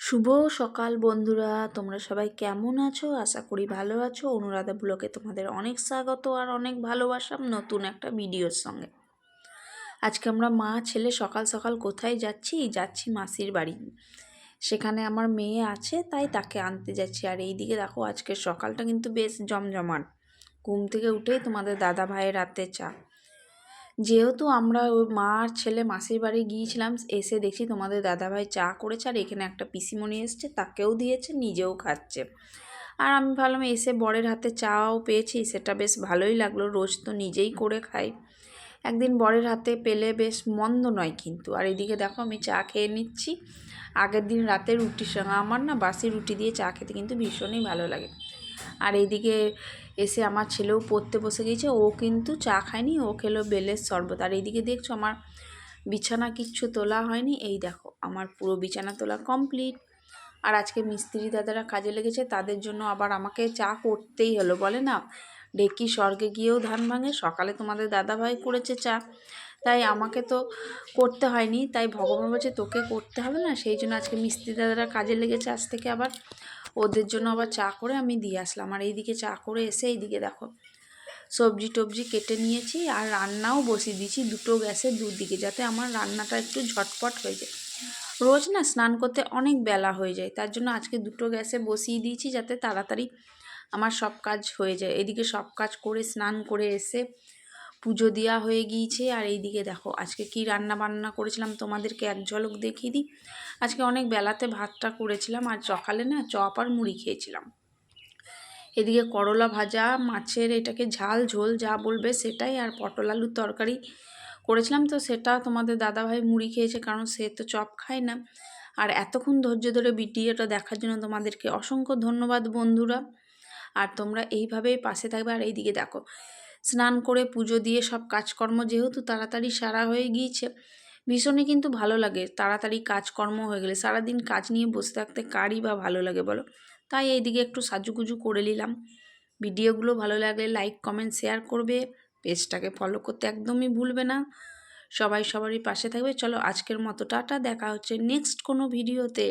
শুভ সকাল বন্ধুরা, তোমরা সবাই কেমন আছো? আশা করি ভালো আছো। অনুরাধা ব্লকে তোমাদের অনেক স্বাগত আর অনেক ভালোবাসা নতুন একটা ভিডিওর সঙ্গে। আজকে আমরা মা, ছেলে সকাল সকাল কোথায় যাচ্ছি? যাচ্ছি মাসির বাড়ি। সেখানে আমার মেয়ে আছে, তাই তাকে আনতে যাচ্ছি। আর এই দিকে দেখো, আজকের সকালটা কিন্তু বেশ জমজমাট। ঘুম থেকে উঠেই তোমাদের দাদা ভাইয়ের রাতে চা। যেহেতু আমরা ওই মা আর ছেলে মাসির বাড়ি গিয়েছিলাম, এসে দেখি তোমাদের দাদাভাই চা করেছে আর এখানে একটা পিসিমণি এসছে, তাকেও দিয়েছে, নিজেও খাচ্ছে। আর আমি ভাবলাম এসে বরের হাতে চাও পেয়েছি, সেটা বেশ ভালোই লাগল, রোজ তো নিজেই করে খাই। একদিন বরের হাতে পেলে বেশ মন্দ নয় কিন্তু, আর এদিকে দেখো আমি চা খেয়ে নিচ্ছি। আগের দিন রাতে রুটির সঙ্গে আমার না বাসি রুটি দিয়ে চা খেতে কিন্তু ভীষণই ভালো লাগে। আর এদিকে এসে আমার ছেলেও পড়তে বসে গিয়েছে, ও কিন্তু চা খায়নি, ও খেলো বেলের শরবত। আর এইদিকে দেখছ আমার বিছানা কিচ্ছু তোলা হয়নি, এই দেখো আমার পুরো বিছানা তোলা কমপ্লিট আর আজকে মিস্ত্রি দাদারা কাজে লেগেছে, তাদের জন্য আবার আমাকে চা করতেই হলো, বলে না? ডেকি স্বর্গে গিয়েও ধান ভাঙে, সকালে তোমাদের দাদাভাই করেছে চা। তাই আমাকে তো করতে হয়নি। তাই ভগবান বলছে তোকে করতে হবে না, সেই জন্য আজকে মিস্ত্রি দাদারা কাজে লেগেছে আজ থেকে আবার ওদের জন্য আবার চা করে আমি দিয়ে আসলাম। আর এইদিকে চা করে এসে এইদিকে দেখো, সবজি টবজি কেটে নিয়েছি আর রান্নাও বসিয়ে দিয়েছি দুটো গ্যাসে দুদিকে যাতে আমার রান্নাটা একটু ঝটপট হয়ে যায়। রোজ না স্নান করতে অনেক বেলা হয়ে যায়, তার জন্য আজকে দুটো গ্যাসে বসিয়ে দিয়েছি যাতে তাড়াতাড়ি আমার সব কাজ হয়ে যায়। এদিকে সব কাজ করে স্নান করে এসে পুজো দেওয়া হয়ে গিয়েছে। আর এইদিকে দেখো, আজকে কি রান্না বান্না করেছিলাম তোমাদেরকে এক ঝলক দেখিয়ে দিই। আজকে অনেক বেলাতে ভাতটা করেছিলাম, আর সকালে না চপ আর মুড়ি খেয়েছিলাম। এদিকে করলা ভাজা, মাছের এটাকে ঝাল, ঝোল যা বলবে সেটাই, আর পটল আলুর তরকারি করেছিলাম। তো সেটা তোমাদের দাদাভাই মুড়ি খেয়েছে, কারণ সে তো চপ খায় না। আর এতক্ষণ ধৈর্য ধরে ভিডিওটা দেখার জন্য তোমাদেরকে অসংখ্য ধন্যবাদ বন্ধুরা। আর তোমরা এইভাবেই পাশে থাকবে। আর এইদিকে দেখো স্নান করে পুজো দিয়ে সব কাজকর্ম যেহেতু তাড়াতাড়ি সারা হয়ে গিয়েছে, ভীষণই কিন্তু ভালো লাগে। তাড়াতাড়ি কাজকর্ম হয়ে গেলে, সারাদিন কাজ নিয়ে বসে থাকতে কারই বা ভালো লাগে বলো? তাই এইদিকে একটু সাজুগুজু করে নিলাম। ভিডিওগুলো ভালো লাগলে লাইক কমেন্ট শেয়ার করবে। পেজটাকে ফলো করতে একদমই ভুলবে না। সবাই সবারই পাশে থাকবে। চলো আজকের মতো টাটা। দেখা হচ্ছে নেক্সট কোনো ভিডিওতে